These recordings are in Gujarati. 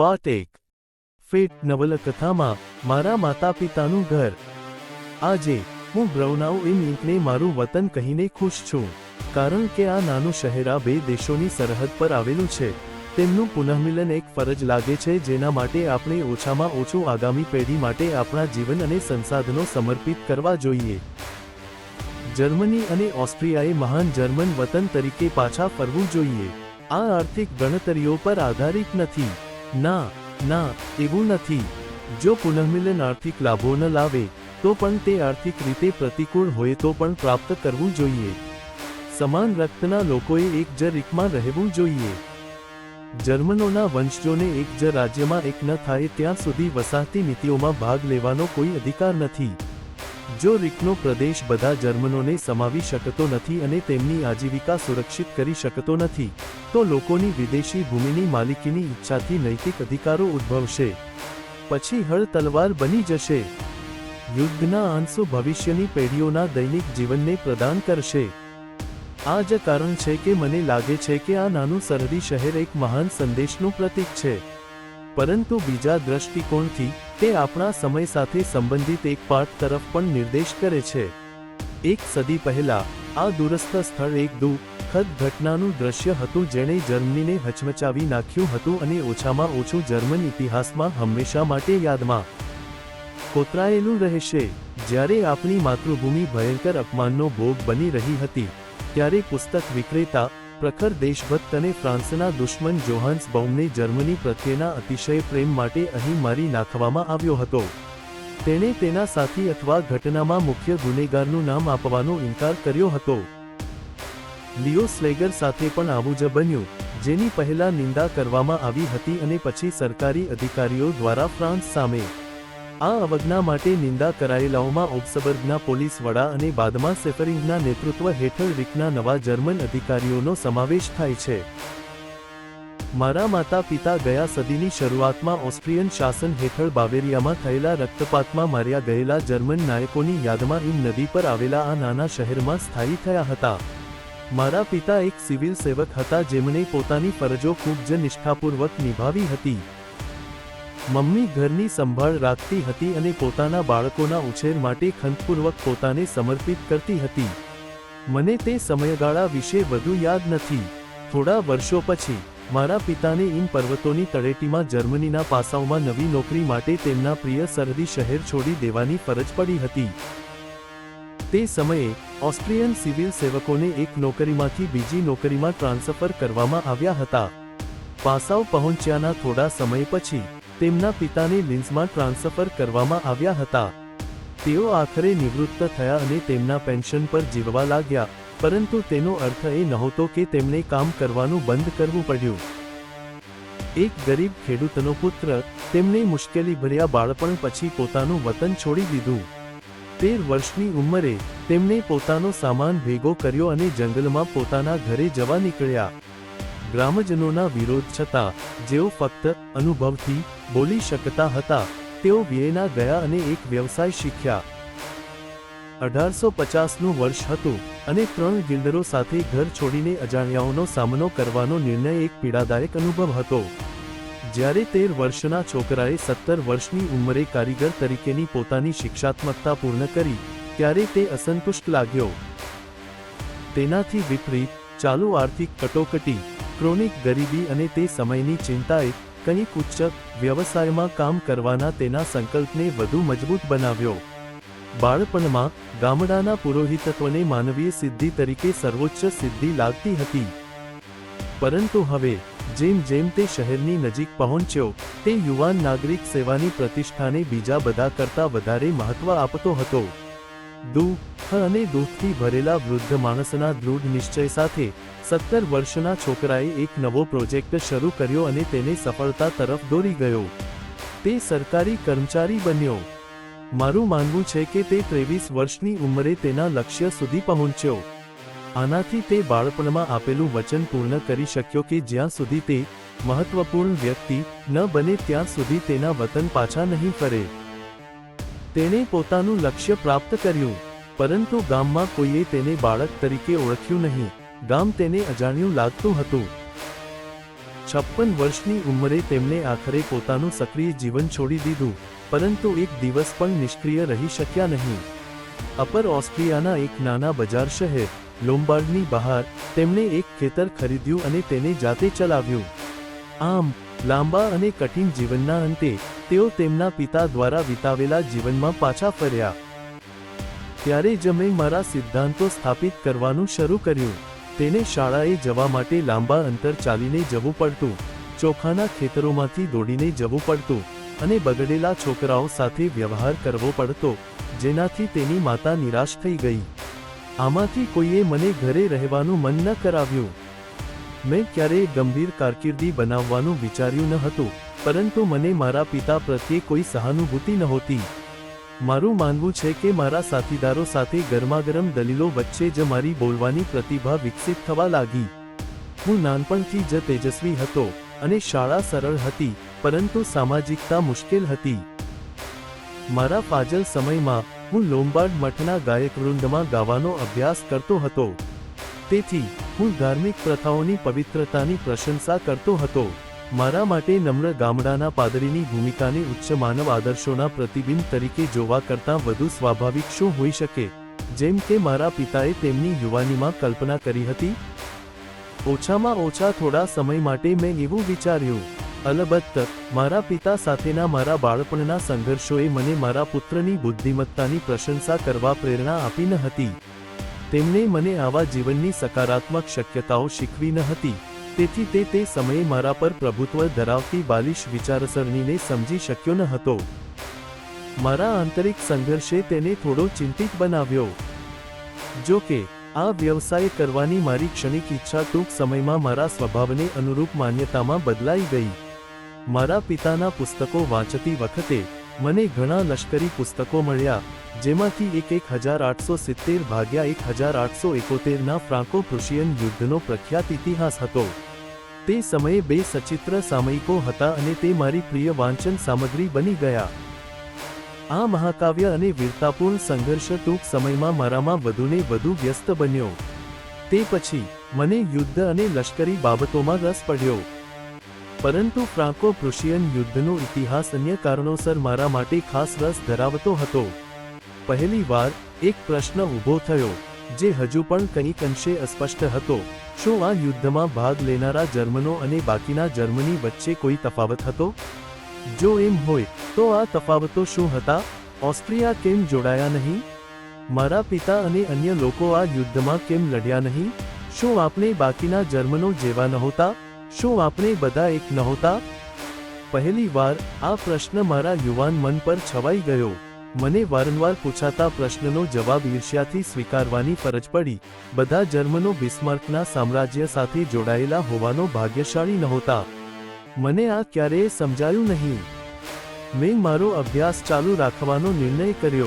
પાર્ટ એક. ફેટ નવલકથામાં મારા માતા પિતાનું ઘર. આજે હું બ્રૌનાઉ ઇન ઇંકને મારું વતન કહીને ખુશ છું. કારણ કે આ નાનું શહેર આ બે દેશોની સરહદ પર આવેલું છે. તેમનું પુનઃમિલન એક ફરજ લાગે છે જેના માટે આપણે ઓછામાં ઓછું આગામી પેઢી માટે આપણા જીવન અને સંસાધનો સમર્પિત કરવા જોઈએ. જર્મની અને ઓસ્ટ્રિયાએ મહાન જર્મન વતન તરીકે પાછા ફરવું જોઈએ. આ આર્થિક ગણતરીઓ પર આધારિત નથી. ના ના, એવું નથી. જો પુનઃમિલન આર્થિક લાભો ન લાવે, તો પણ તે આર્થિક રીતે પ્રતિકૂળ હોય તો પણ પ્રાપ્ત કરવું જોઈએ. સમાન રક્તના લોકોએ એક જ રીકમાં રહેવું જોઈએ. જર્મનોના વંશજોને એક જ રાજ્યમાં એક ન થાય ત્યાં સુધી વસાહતી નીતિઓમાં ભાગ લેવાનો કોઈ અધિકાર નથી. જો રિકનો પ્રદેશ બધા જર્મનોને સમાવી શકતો નથી અને તેમની આજીવિકા સુરક્ષિત કરી શકતો નથી, તો લોકોની વિદેશી ભૂમિની માલિકીની ઈચ્છાથી નૈતિક અધિકારો ઉદ્ભવશે. પછી હળ તલવાર બની જશે. યુદ્ધના આંસુ ભવિષ્યની પેઢીઓના દૈનિક જીવનને પ્રદાન કરશે. આ જ કારણ છે કે મને લાગે છે કે આ નાનું સરહદી શહેર એક મહાન સંદેશનું પ્રતીક છે. પરંતુ બીજા દ્રષ્ટિકોણથી, તે આપણા સમય સાથે સંબંધિત એક પાઠ તરફ પણ નિર્દેશ કરે છે. એક સદી પહેલા, આ દૂરસ્થ સ્થળ એક દુઃખદ ઘટનાનું દ્રશ્ય હતું જેણે જર્મનીને હચમચાવી નાખ્યું હતું અને ઓછામાં ઓછું જર્મન ઇતિહાસમાં હંમેશા માટે યાદમાં કોતરાયેલું રહેશે. જ્યારે આપણી માતૃભૂમિ ભયંકર અપમાનનો ભોગ બની રહી હતી, ત્યારે પુસ્તક વિક્રેતા પ્રખર દેશભક્ત અને ફ્રાન્સના દુશ્મન જોહાન્સ બૌમને જર્મની પ્રત્યેના અતિશય પ્રેમ માટે અહીં મારી નાખવામાં આવ્યો હતો. તેણે તેના સાથી અથવા ઘટનામાં મુખ્ય ગુનેગારનું નામ આપવાનો ઇનકાર કર્યો હતો. લિયો સ્લેગર સાથે પણ આવું જ બન્યું, જેની પહેલા નિંદા કરવામાં આવી હતી અને પછી સરકારી અધિકારીઓ દ્વારા ફ્રાન્સ સામે આ અવજ્ઞા માટે નિંદા કરાયેલાઓમાં ઓબ્સબર્ગના પોલીસ વડા અને બાદમાં સેફરિંગના નેતૃત્વ હેઠળ રીકના નવા જર્મન અધિકારીઓનો સમાવેશ થાય છે. મારા માતા પિતા ગયા સદીની શરૂઆતમાં ઓસ્ટ્રિયન શાસન હેઠળ બાવેરિયામાં થયેલા રક્તપાતમાં માર્યા ગયેલા જર્મન નાયકોની યાદમાં હિમ નદી પર આવેલા આ નાના શહેરમાં સ્થાયી થયા હતા. મારા પિતા એક સિવિલ સેવક હતા જેમણે પોતાની ફરજો ખૂબ જ નિષ્ઠાપૂર્વક નિભાવી હતી. મમ્મી ઘરની સંભાળ રાખતી હતી અને પોતાના બાળકોના ઉછેર માટે ખંતપૂર્વક પોતાને સમર્પિત કરતી હતી. મને તે સમયગાળા વિશે વધુ યાદ નથી. થોડા વર્ષો પછી, મારા પિતાને ઇન પર્વતોની તળેટીમાં જર્મનીના પાસાઓમાં નવી નોકરી માટે તેમના પ્રિય સરહદી શહેર છોડી દેવાની ફરજ પડી હતી. તે સમયે, ઓસ્ટ્રિયન સિવિલ સેવકોને એક નોકરીમાંથી બીજી નોકરીમાં ટ્રાન્સફર કરવામાં આવ્યા હતા. પાસાઓ પહોંચ્યાના થોડા સમય પછી તેમના પિતાને લિન્સમાં ટ્રાન્સફર કરવામાં આવ્યા હતા. તેઓ આખરે નિવૃત્ત થયા અને તેમના પેન્શન પર જીવવા લાગ્યા, પરંતુ તેનો અર્થ એ નહોતો કે તેમણે કામ કરવાનું બંધ કરવું પડ્યું. એક ગરીબ ખેડૂતનો પુત્ર, તેમણે મુશ્કેલીભર્યા બાળપણ પછી પોતાનું વતન છોડી દીધું. તેર વર્ષની ઉંમરે, તેમણે પોતાનો સામાન ભેગો કર્યો અને જંગલમાં પોતાના ઘરે જવા નીકળ્યા. ગ્રામજનોના વિરોધ છતાં, જેઓ ફક્ત અનુભવથી બોલી શકતા હતા, તેઓ વિયેના ગયા અને એક વ્યવસાય શીખ્યા. અઢારસો પચાસનું વર્ષ હતું અને ત્રણ ગિલ્ડરો સાથે ઘર છોડીને અજાણ્યાઓનો સામનો કરવાનો નિર્ણય એક પીડાદાયક અનુભવ હતો. જ્યારે તેર વર્ષના છોકરાએ સત્તર વર્ષની ઉંમરે કારીગર તરીકેની પોતાની શિક્ષાત્મકતા પૂર્ણ કરી, ત્યારે તે અસંતુષ્ટ લાગ્યો. તેનાથી વિપરીત, ચાલુ આર્થિક કટોકટી ક્રોનિક ગરીબી અને તે સમયની ચિંતાએ કંઈક ઉચ્ચ વ્યવસાયમાં કામ કરવાના તેના સંકલ્પને વધુ મજબૂત બનાવ્યો. બાળપણમાં ગામડાના પુરોહિતત્વને માનવીય સિદ્ધિ તરીકે સર્વોચ્ચ સિદ્ધિ લાગતી હતી. પરંતુ હવે, જેમ જેમ તે શહેરની નજીક પહોંચ્યો, તે યુવાન નાગરિક સેવાની પ્રતિષ્ઠાને બીજા બધા કરતા વધારે મહત્વ આપતો હતો. દુઃખ અને દુઃખથી ભરેલા વૃદ્ધ માણસના દૃઢ નિશ્ચય સાથે સત્તર વર્ષના છોકરાએ એક નવો પ્રોજેક્ટ શરૂ કર્યો અને તેને સફળતા તરફ દોરી ગયો. તે સરકારી કર્મચારી બન્યો. મારું માનવું છે કે તે ત્રેવીસ વર્ષની ઉંમરે તેના લક્ષ્ય સુધી પહોંચ્યો. આનાથી તે બાળપણમાં આપેલું વચન પૂર્ણ કરી શક્યો કે જ્યાં સુધી તે મહત્વપૂર્ણ વ્યક્તિ ન બને ત્યાં સુધી તેના વતન પાછા નહીં ફરે. તેણે પોતાનું લક્ષ્ય પ્રાપ્ત કર્યું, પરંતુ ગામમાં કોઈએ તેને બાળક તરીકે ઓળખ્યું નહીં. ગામ તેને અજાણ્યું લાગતું હતું. છપ્પન વર્ષની ઉંમરે તેમણે આખરે પોતાનું સક્રિય જીવન છોડી દીધું, પરંતુ એક દિવસ પણ નિષ્ક્રિય રહી શક્યા નહીં. અપર ઓસ્ટ્રિયાના એક નાના બજાર શહેર, લોમ્બાર્ડની બહાર, તેમણે એક ખેતર ખરીદ્યું અને તેને જાતે ચલાવ્યું. આમ, લાંબા અને કઠિન જીવનના અંતે તેઓ તેમના પિતા દ્વારા વિતાવેલા જીવનમાં પાછા ફર્યા. ત્યારે જ મેં મારા સિદ્ધાંતો સ્થાપિત કરવાનું શરૂ કર્યું. તેને શાળાએ જવા માટે લાંબા અંતર ચાલીને જવું પડતું, ચોખાના ખેતરોમાંથી દોડીને જવું પડતું અને બગડેલા છોકરાઓ સાથે વ્યવહાર કરવો પડતો, જેનાથી તેની માતા નિરાશ થઈ ગઈ. આમાંથી કોઈએ મને ઘરે રહેવાનું મન ન કરાવ્યું. મેં ક્યારેય ગંભીર કારકિર્દી બનાવવાનું વિચાર્યું ન હતું. પરંતુ મને મારા પિતા પ્રત્યે કોઈ સહાનુભૂતિ નહોતી. મારું માનવું છે કે મારા સાથીદારો સાથે ગરમાગરમ દલીલો વચ્ચે જ મારી બોલવાની પ્રતિભા વિકસિત થવા લાગી. હું નાનપણથી જ તેજસ્વી હતો અને શાળા સરળ હતી, પરંતુ સામાજિકતા મુશ્કેલ હતી. મારા ફાજલ સમયમાં, હું લોમ્બાર્ડ મઠના ગાયક વૃંદમાં ગાવાનો અભ્યાસ કરતો હતો. તેથી, હું ધાર્મિક પ્રથાઓની પવિત્રતાની પ્રશંસા કરતો હતો. મારા માટે નમ્ર ગામડાના પાદરીની ભૂમિકાને ઉચ્ચ માનવ આદર્શોના પ્રતિબિંબ તરીકે જોવા કરતાં વધુ સ્વાભાવિક શું હોઈ શકે? જેમ કે મારા પિતાએ તેમની યુવાનીમાં કલ્પના કરી હતી, ઓછામાં ઓછા થોડા સમય માટે મેં એવું વિચાર્યું. અલબત્ત, મારા પિતા સાથેના મારા બાળપણના સંઘર્ષોએ મને મારા પુત્રની બુદ્ધિમત્તાની પ્રશંસા કરવા પ્રેરણા આપી ન હતી. તેમણે મને આવા જીવનની સકારાત્મક શક્યતાઓ શીખવી ન હતી. તેથી તે તે સમયે મારા પર પ્રભુત્વ ધરાવતી બાલિશ વિચારસરણીને સમજી શક્યો ન હતો. મારા આંતરિક સંઘર્ષે તેને થોડો ચિંતિત બનાવ્યો. જો કે, આ વ્યવસાય કરવાની મારી ક્ષણિક ઈચ્છા ટૂંક સમયમાં મારા સ્વભાવને અનુરૂપ માન્યતામાં બદલાઈ ગઈ. મારા પિતાના પુસ્તકો વાંચતી વખતે મને ઘણા લશ્કરી પુસ્તકો મળ્યા, જેમાંથી એક એક હજાર આઠસો સિત્તેર ભાગ્યા એક હજાર આઠસો એકોતેરના ફ્રાન્કો ફ્રુશિયન યુદ્ધનો પ્રખ્યાત ઇતિહાસ હતો. તે સમયે બે સચિત્ર સામયિકો હતા અને તે મારી પ્રિય વાંચન સામગ્રી બની ગયા. આ મહાકાવ્ય અને વીરતાપૂર્ણ સંઘર્ષ ટૂંક સમયમાં મારામાં વધુને વધુ વ્યસ્ત બન્યો. તે પછી, મને યુદ્ધ અને લશ્કરી બાબતોમાં રસ પડ્યો. પરંતુ ફ્રાન્કો પ્રુશિયન યુદ્ધનો ઇતિહાસ અન્ય કારણોસર મારા માટે ખાસ રસ ધરાવતો હતો. પહેલી વાર એક પ્રશ્ન ઊભો થયો. જે હજુ પણ કંઈક અંશે અસ્પષ્ટ હતો. શું આ યુદ્ધમાં ભાગ લેનારા જર્મનો અને બાકીના જર્મની વચ્ચે કોઈ તફાવત હતો? જો એમ હોય, તો આ તફાવતો શું હતા? ઓસ્ટ્રિયા કેમ જોડાયા નહીં? મારા પિતા અને અન્ય લોકો આ યુદ્ધમાં કેમ લડ્યા નહીં? શું આપણે બાકીના જર્મનો જેવા નહોતા? શું આપણે બધા એક નહોતા? પહેલી વાર આ પ્રશ્ન મારા યુવાન મન પર છવાઈ ગયો. મને વારંવાર પૂછાતા પ્રશ્નનો જવાબ ઈર્ષ્યાથી સ્વીકારવાની ફરજ પડી. બધા જર્મનો બિસ્માર્કના સામ્રાજ્ય સાથે જોડાયેલા હોવાનો ભાગ્યશાળી નહોતા. મને આ ક્યારેય સમજાયું નહીં. મેં મારો અભ્યાસ ચાલુ રાખવાનો નિર્ણય કર્યો.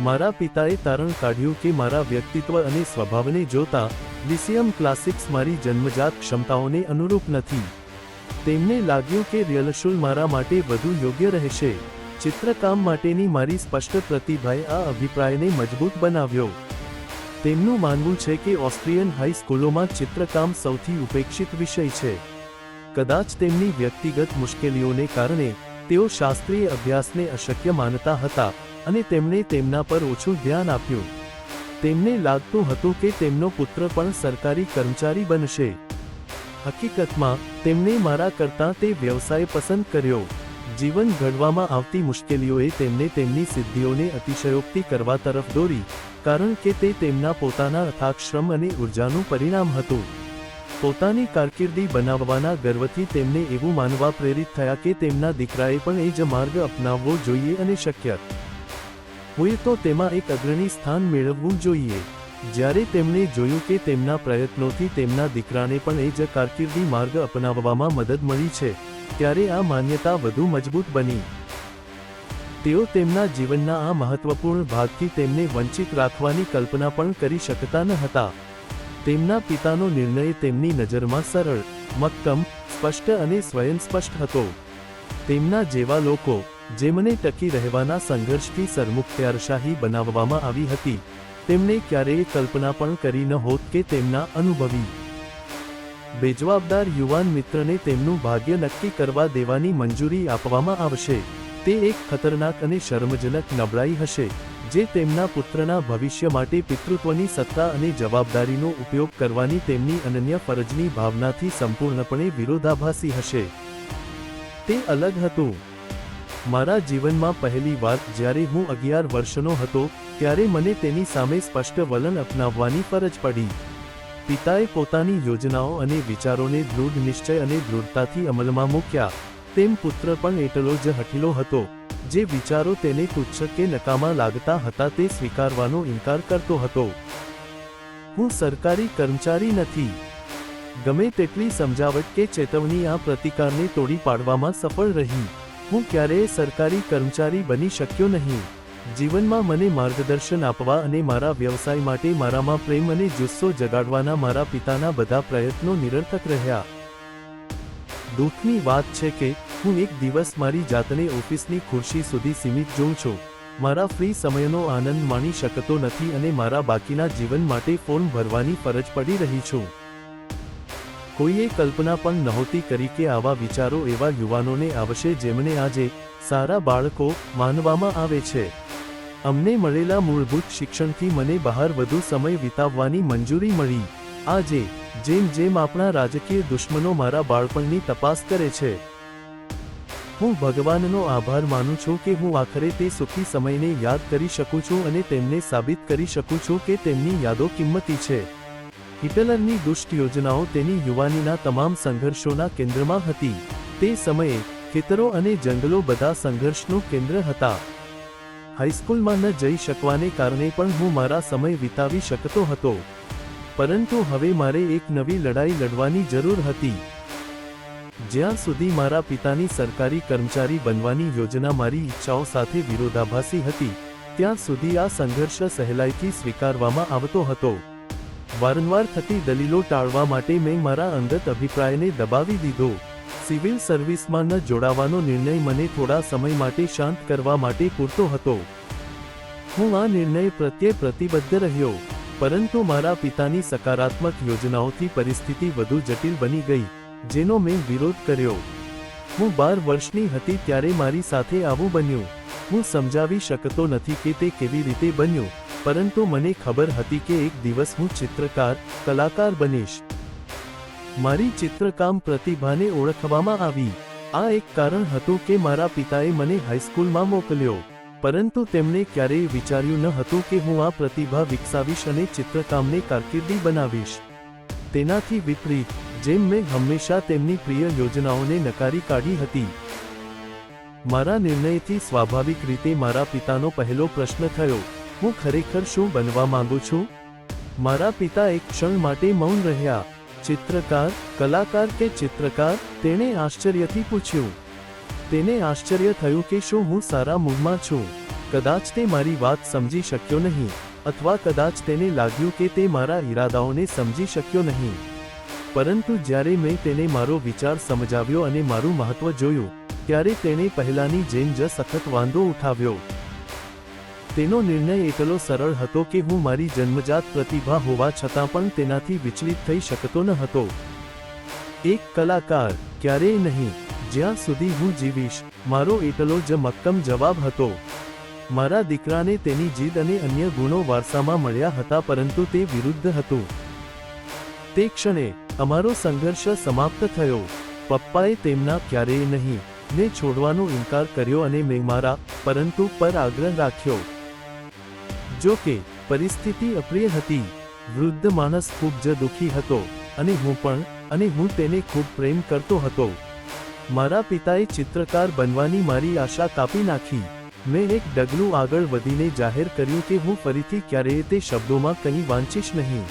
મારા પિતાએ તારણ કાઢ્યું કે મારા વ્યક્તિત્વ અને સ્વભાવને જોતા, લિસિયમ ક્લાસિક્સ મારી જન્મજાત ક્ષમતાઓને અનુરૂપ નથી. તેમને લાગ્યું કે રિયલશુલ મારા માટે વધુ યોગ્ય રહેશે. ચિત્રકામ માટેની મારી સ્પષ્ટ પ્રતિભાએ આ અભિપ્રાયને મજબૂત બનાવ્યો. તેમનું માનવું છે કે ઓસ્ટ્રિયન હાઈસ્કૂલોમાં ચિત્રકામ સૌથી ઉપેક્ષિત વિષય છે. કદાચ તેમની વ્યક્તિગત મુશ્કેલીઓને કારણે તેઓ શાસ્ત્રીય અભ્યાસને અશક્ય માનતા હતા અને તેમણે તેમના પર ઓછું ધ્યાન આપ્યું. તેમને લાગતું હતું કે તેમનો પુત્ર પણ સરકારી કર્મચારી બનશે. હકીકતમાં, તેમણે મારા કરતાં તે વ્યવસાય પસંદ કર્યો. જીવન ઘડવામાં આવતી મુશ્કેલીઓએ તેમને તેમની સિદ્ધિઓને અતિશયોક્તિ કરવા તરફ દોરી, કારણ કે તે તેમના પોતાના અથાક શ્રમ અને ઉર્જાનું પરિણામ હતું. પોતાની કારકિર્દી બનાવવાના ગર્વથી તેમને એવું માનવા પ્રેરિત થયા કે તેમના દીકરાએ પણ એ જ માર્ગ અપનાવવો જોઈએ અને શક્ય. હોય તો તેમાં એક અગ્રણી સ્થાન મેળવવું જોઈએ. જ્યારે તેમણે જોયું કે તેમના પ્રયત્નોથી તેમના દીકરાને પણ એ જ કારકિર્દી માર્ગ અપનાવવામાં મદદ મળી છે ત્યારે આ માન્યતા વધુ મજબૂત બની. તેઓ તેમના જીવનના આ મહત્વપૂર્ણ ભાગથી તેમને વંચિત રાખવાની કલ્પના પણ કરી શકતા ન હતા. તેમના પિતાનો નિર્ણય તેમની નજરમાં સરળ, મક્કમ, સ્પષ્ટ અને સ્વયંસ્પષ્ટ હતો. તેમના જેવા લોકો, જેમને ટકી રહેવાના સંઘર્ષથી સરમુખત્યારશાહી બનાવવામાં આવી હતી તેમણે ક્યારેય કલ્પના પણ કરી ન હોત કે તેમના અનુભવી બેજવાબદાર યુવાન મિત્રને તેમનું ભાગ્ય નક્કી કરવા દેવાની મંજૂરી આપવામાં આવશે. તે એક ખતરનાક અને શર્મજનક નબળાઈ હશે, જે તેમના પુત્રના ભવિષ્ય માટે પિતૃત્વની સત્તા અને જવાબદારીનો ઉપયોગ કરવાની તેમની અનન્ય ફરજની ભાવનાથી સંપૂર્ણપણે વિરોધાભાસી હશે. તે અલગ હતું. મારા જીવનમાં પહેલી વાર જ્યારે હું અગિયાર વર્ષનો હતો, ત્યારે મને તેની સામે સ્પષ્ટ વલણ અપનાવવાની ફરજ પડી. પિતાએ પોતાની યોજનાઓ અને વિચારોને દૃઢ નિશ્ચય અને દૃઢતાથી અમલમાં મૂક્યા. તેમ પુત્ર પણ એટલો જ હઠીલો હતો. જે વિચારો તેને તુચ્છ કે નકામા લાગતા હતા તે સ્વીકારવાનો ઇનકાર કરતો હતો. હું સરકારી કર્મચારી નથી. ગમે તેટલી સમજાવટ કે ચેતવણી આ પ્રતિકારને તોડી પાડવામાં સફળ રહી. હું ક્યારેય સરકારી કર્મચારી બની શક્યો નહીં. જીવનમાં મને માર્ગદર્શન આપવા અને મારા વ્યવસાય માટે મારામાં પ્રેમ અને જુસ્સો જગાડવાના મારા પિતાના બધા પ્રયત્નો નિરર્થક રહ્યા. દુઃખની વાત છે કે, હું એક દિવસ મારી જાતને ઓફિસની ખુરશી સુધી સીમિત જોઉં છું. મારા ફ્રી સમયનો આનંદ માણી શકતો નથી અને મારા બાકીના જીવન માટે ફોર્મ ભરવાની ફરજ પડી રહી છું. કોઈએ કલ્પના પણ નહોતી કરી કે આવા વિચારો એવા યુવાનોને આવશે જેમને આજે સારા બાળકો માનવામાં આવે છે. અમને મળેલા મૂળભૂત શિક્ષણથી મને બહાર વધુ સમય વિતાવવાની મંજૂરી મળી. આજે, જેમ જેમ આપણા રાજકીય દુશ્મનો મારા બાળપણની તપાસ કરે છે. હું ભગવાનનો આભાર માનું છું કે હું આખરે તે સુખી સમયને યાદ કરી શકું છું અને તેમને સાબિત કરી શકું છું કે તેમની યાદો કિંમતી છે. હિટલરની દુષ્ટ યોજનાઓ તેની યુવાનીના તમામ સંઘર્ષોના કેન્દ્રમાં હતી. તે સમયે ખેતરો અને જંગલો બધા સંઘર્ષનું કેન્દ્ર હતા. હાઈસ્કૂલમાં ન જઈ શકવાને કારણે પણ હું મારા સમય વિતાવી શકતો હતો. પરંતુ હવે મારે એક નવી લડાઈ લડવાની જરૂર હતી. જ્યાં સુધી મારા પિતાની સરકારી કર્મચારી બનવાની યોજના મારી ઈચ્છાઓ સાથે વિરોધાભાસી હતી, ત્યાં સુધી આ સંઘર્ષ સહેલાઈથી સ્વીકારવામાં આવતો હતો. વારંવાર થતી દલીલો ટાળવા માટે મેં મારા અંગત અભિપ્રાયને દબાવી દીધો. સિવિલ સર્વિસમાં ન જોડાવાનો નિર્ણય મને થોડા સમય માટે શાંત કરવા માટે પૂરતો હતો. હું આ નિર્ણય પ્રત્યે પ્રતિબદ્ધ રહ્યો, પરંતુ મારા પિતાની સકારાત્મક યોજનાઓથી પરિસ્થિતિ વધુ જટિલ બની ગઈ, જેનો મેં વિરોધ કર્યો. હું બાર વર્ષની હતી ત્યારે મારી સાથે આવું બન્યું. હું સમજાવી શકતો નથી કે તે કેવી રીતે બન્યું, પરંતુ મને ખબર હતી કે એક દિવસ હું ચિત્રકાર, કલાકાર બનીશ. મારી ચિત્રકામ પ્રતિભાને ઓળખવામાં આવી. આ એક કારણ હતું કે મારા પિતાએ મને હાઈસ્કૂલમાં મોકલ્યો. પરંતુ તેમણે ક્યારેય વિચાર્યું ન હતું કે હું આ પ્રતિભા વિકસાવીશ અને ચિત્રકામને કારકિર્દી બનાવીશ. તેનાથી વિપરીત, જેમ મેં હંમેશા તેમની પ્રિય યોજનાઓને નકારી કાઢી હતી. મારા નિર્ણયથી સ્વાભાવિક રીતે મારા પિતાનો પહેલો પ્રશ્ન થયો, હું ખરેખર શું બનવા માંગુ છું? મારા પિતા એક ક્ષણ માટે મૌન રહ્યા. ચિત્રકાર, કલાકાર કે ચિત્રકાર? તેણે આશ્ચર્યથી પૂછ્યું. તેને આશ્ચર્ય થયું કે શું હું સારા મૂડમાં છું. કદાચ તે મારી વાત સમજી શક્યો નહીં, અથવા કદાચ તેને લાગ્યું કે તે મારા ઈરાદાઓને સમજી શક્યો નહીં. પરંતુ જ્યારે મેં તેને મારો વિચાર સમજાવ્યો અને મારું મહત્વ જોયું, ત્યારે તેણે પહેલાની જેમ જ સખત વાંધો ઉઠાવ્યો. તેનો નિર્ણય એટલો સરળ હતો કે હું મારી જન્મજાત પ્રતિભા હોવા છતાં પણ તેનાથી વિચલિત થઈ શકતો ન હતો. એક કલાકાર, ક્યારેય નહીં, જ્યાં સુધી હું જીવીશ, મારો એટલો જ મક્કમ જવાબ હતો. મારા દીકરાને તેની જીદ અને અન્ય ગુણો વારસામાં મળ્યા હતા પરંતુ તે વિરુદ્ધ હતું. તે ક્ષણે, અમારો સંઘર્ષ સમાપ્ત થયો. પપ્પાએ તેમના ક્યારેય નહીં, ને છોડવાનો ઇનકાર કર્યો અને મેં મારા, પરંતુ પર આગ્રહ રાખ્યો. જો કે, પરિસ્થિતિ અપ્રિય હતી. વૃદ્ધ માણસ ખૂબ જ દુઃખી હતો અને હું પણ, અને હું તેને ખૂબ પ્રેમ કરતો હતો. મારા પિતાએ ચિત્રકાર બનવાની મારી આશા કાપી નાખી. મેં એક ડગલું આગળ વધીને જાહેર કર્યું કે હું ફરીથી ક્યારેય તે શબ્દોમાં કંઈ વાંચીશ નહીં.